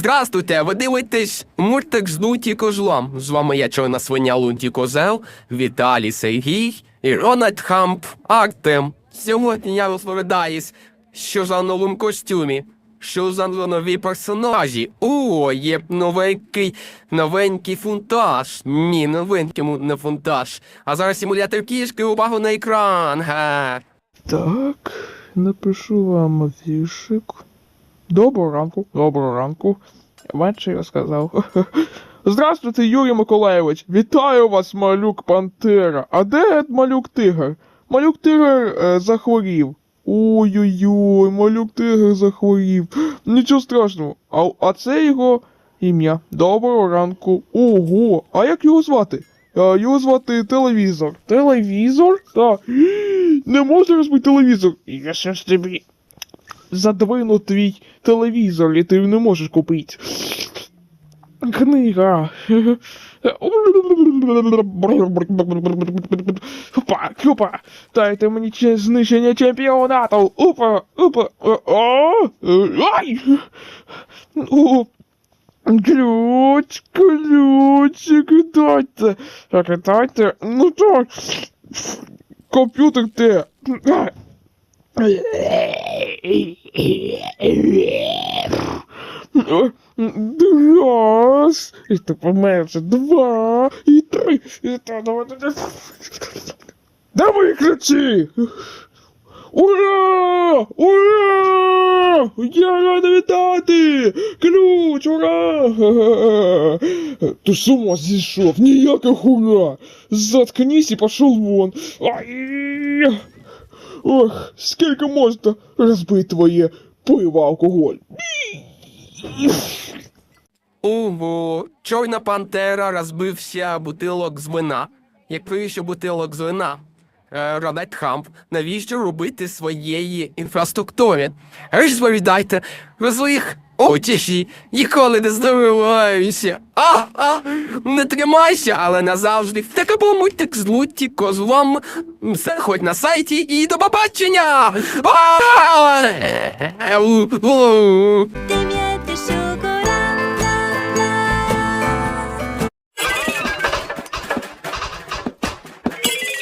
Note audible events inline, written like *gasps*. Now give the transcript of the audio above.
Здрастуйте, ви дивитесь мультик з Лунті Козлом. З вами я чорна свиня Лунті Козел, Віталій Сергій і Рональд Хамп Артем. Сьогодні я розповідаюсь, що за новим костюмі, що за нові персонажі. О, є новенький, новенький фунтаж. Ні, новенький не фунтаж. А зараз симулятор кішки, увагу на екран. Га. Так, напишу вам віршик. Доброго ранку, доброго ранку. Менше я сказав. *laughs* Здравствуйте, Юрій Миколаєвич. Вітаю вас, малюк Пантера. А де малюк Тигр? Малюк Тигр е, захворів. Ой-ой-ой, малюк Тигр захворів. Нічого страшного. А, а це його ім'я. Доброго ранку. Ого, а як його звати? А, його звати телевізор. Телевізор? Так. *gasps* Не можна розбити телевізор. Я ще ж тобі задвину твій телевізор, і ти не можеш купити. Книга. Опа, опа. Дайте мені ще знищення чемпіонату. Опа, опа. Ай! О, Ключ, ключик, дайте. Так, дайте. Ну так. Комп'ютер де? Раз, і так поменше, два, і три, і так, давай, давай. Давай ключі! Ура! Ура! Я рада вітати! Ключ, ура! Ти з ума зійшов, ніяких ура! Заткнись і пошел вон! Ай! Ох, скільки можна розбити твоє пиво алкоголь? Ого, чорна пантера розбився бутилок з вина. Як ще бутилок з вина? Е, Рональд Хамп, навіщо робити своєї інфраструктури? Розповідайте про своїх очі, ніколи не здивуваюся. А, а, не тримайся, але назавжди. В такому так злуті козлом. Заходь на сайті і до побачення!